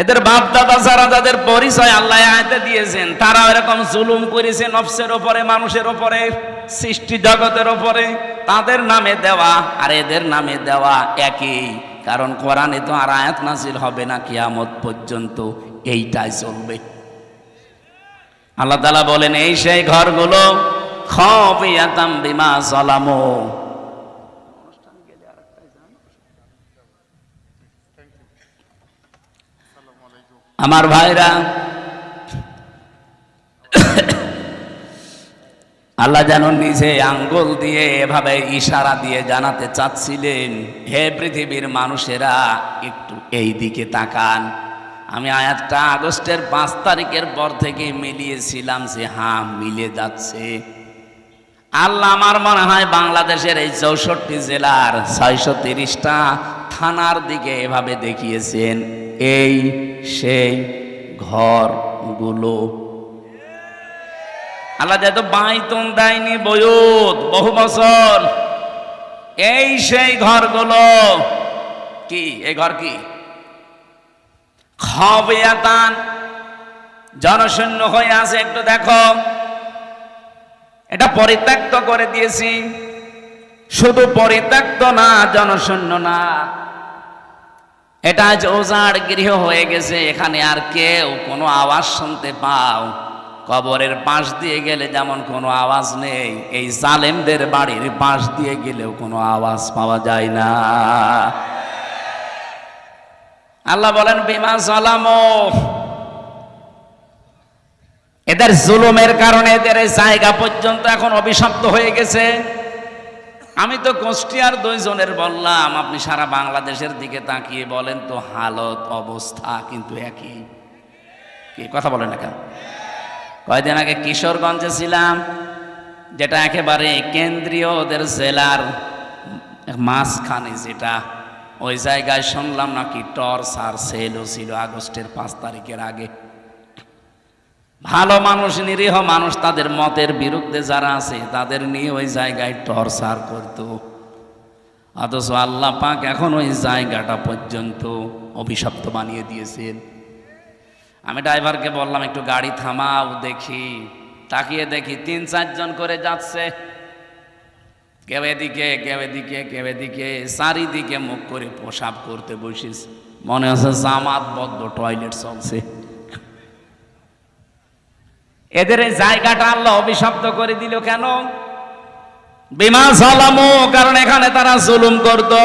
এদের বাপ দাদা যারা যাদের পরিচয় আল্লাহ আয়তে দিয়েছেন তারা এরকম জুলুম করেছে নফসের ওপরে, মানুষের ওপরে, সৃষ্টি জগতের ওপরে। তাদের নামে দেওয়া আর এদের নামে দেওয়া একই। কারণ কোরআনে তো আর আয়াত নাজিল হবে না কিয়ামত পর্যন্ত, এইটাই চলবে। আল্লাহ তালা বলেন, এই সেই ঘরগুলো খবিয়াতাম বিমা সালামো আমার ভাইরা, আল্লাহ যেন নিজে আঙ্গুল দিয়ে এভাবে ইশারা দিয়ে জানাতে চাচ্ছিলেন, হে পৃথিবীর মানুষেরা, একটু এই দিকে তাকান। আমি আয়াতটা আগস্টের পাঁচ তারিখের পর থেকে মিলিয়েছিলাম যে হ্যাঁ মিলে যাচ্ছে। আল্লাহ আমার মনে হয় বাংলাদেশের এই চৌষট্টি জেলার ছয়শো তিরিশটা থানার দিকে এভাবে দেখিয়েছেন, এই সেই ঘরগুলো। আল্লাহ যেহেতু বাইতন দেয়নি বয়ুত, বহু বছর। এই সেই ঘরগুলো কি? এই ঘর কি? খবিয়াতান। জনশূন্য হয়ে আছে, একটু দেখো। এটা পরিত্যক্ত করে দিয়েছি। শুধু পরিত্যক্ত না, জনশূন্য না। এটা আজ গৃহ হয়ে গেছে, এখানে আর কেউ কোনো আওয়াজ শুনতে পাও। কবরের পাশ দিয়ে গেলে যেমন কোনো আওয়াজ নেই, এই জালেমদের বাড়ির পাশ দিয়ে গেলেও কোনো আওয়াজ পাওয়া যায় না। আল্লাহ বলেন, বিমা সালামো এদের জুলুমের কারণে এদের জায়গা পর্যন্ত এখন অভিশপ্ত হয়ে গেছে। আমি তো কুষ্টিয়ার দুইজনের বললাম, আপনি সারা বাংলাদেশের দিকে তাকিয়ে বলেন তো হালত অবস্থা কিন্তু একই। কি, কথা বলেন না কেন? কয়দিন আগে কিশোরগঞ্জে ছিলাম, যেটা একেবারে কেন্দ্রীয় ওদের জেলার মাঝখানে যেটা। ওই জায়গায় শুনলাম নাকি টর্চ আর সেলও ছিল আগস্টের পাঁচ তারিখের আগে। ভালো মানুষ, নিরীহ মানুষ, তাদের মতের বিরুদ্ধে যারা আছে, তাদের নিয়ে ওই জায়গায় টর্চার করত। অথচ আল্লাহ পাক এখন ওই জায়গাটা পর্যন্ত অভিশপ্ত বানিয়ে দিয়েছেন। আমি ড্রাইভারকে বললাম, একটু গাড়ি থামাও, দেখি। তাকিয়ে দেখি তিন চারজন করে যাচ্ছে। কেউ এদিকে কেউ এদিকে কেউ এদিকে, চারিদিকে মুখ করে পোশাক করতে বসিস। মনে হচ্ছে জামাত বদ্ধ, টয়লেট চলছে। এদের এই জায়গাটা আল্লাহ অভিশপ্ত করে দিল কেন? বিমা সালামো কারণ এখানে তারা জুলুম করতো।